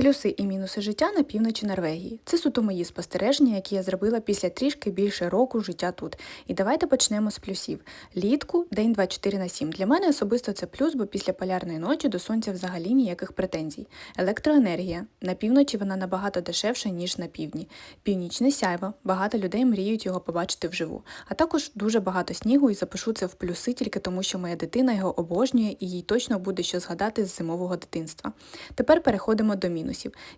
Плюси і мінуси життя на півночі Норвегії. Це суто мої спостереження, які я зробила після трішки більше року життя тут. І давайте почнемо з плюсів. Літку день 24 на 7. Для мене особисто це плюс, бо після полярної ночі до сонця взагалі ніяких претензій. Електроенергія на півночі вона набагато дешевша ніж на півдні. Північне сяйво. Багато людей мріють його побачити вживу. А також дуже багато снігу, і запишу це в плюси тільки тому, що моя дитина його обожнює і їй точно буде що згадати з зимового дитинства. Тепер переходимо до мінусів.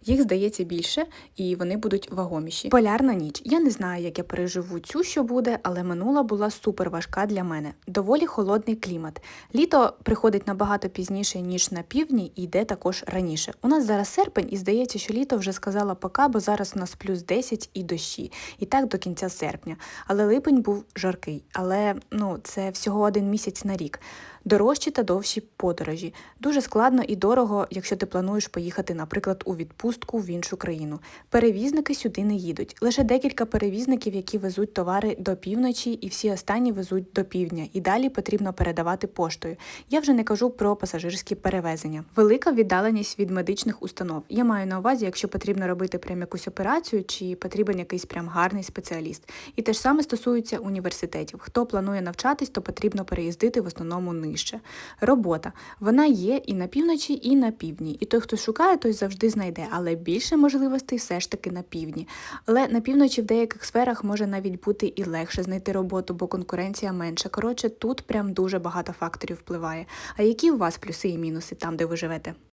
Їх здається більше, і вони будуть вагоміші. Полярна ніч. Я не знаю, як я переживу цю, що буде, але минула була супер важка для мене. Доволі холодний клімат. Літо приходить набагато пізніше, ніж на півдні, і йде також раніше. У нас зараз серпень, і здається, що літо вже сказала пока, бо зараз у нас плюс 10 і дощі. І так до кінця серпня. Але липень був жаркий. Але ну, це всього один місяць на рік. Дорожчі та довші подорожі. Дуже складно і дорого, якщо ти плануєш поїхати, наприклад, у відпустку в іншу країну. Перевізники сюди не їдуть. Лише декілька перевізників, які везуть товари до півночі, і всі останні везуть до півдня. І далі потрібно передавати поштою. Я вже не кажу про пасажирські перевезення. Велика віддаленість від медичних установ. Я маю на увазі, якщо потрібно робити прям якусь операцію, чи потрібен якийсь прям гарний спеціаліст. І те ж саме стосується університетів. Хто планує навчатись, то потрібно переїздити в основному нижче. Робота вона є і на півночі, і на півдні. І той, хто шукає, той завжди знайде, але більше можливостей все ж таки на півдні. Але на півночі в деяких сферах може навіть бути і легше знайти роботу, бо конкуренція менша. Коротше, тут прям дуже багато факторів впливає. А які у вас плюси і мінуси там, де ви живете?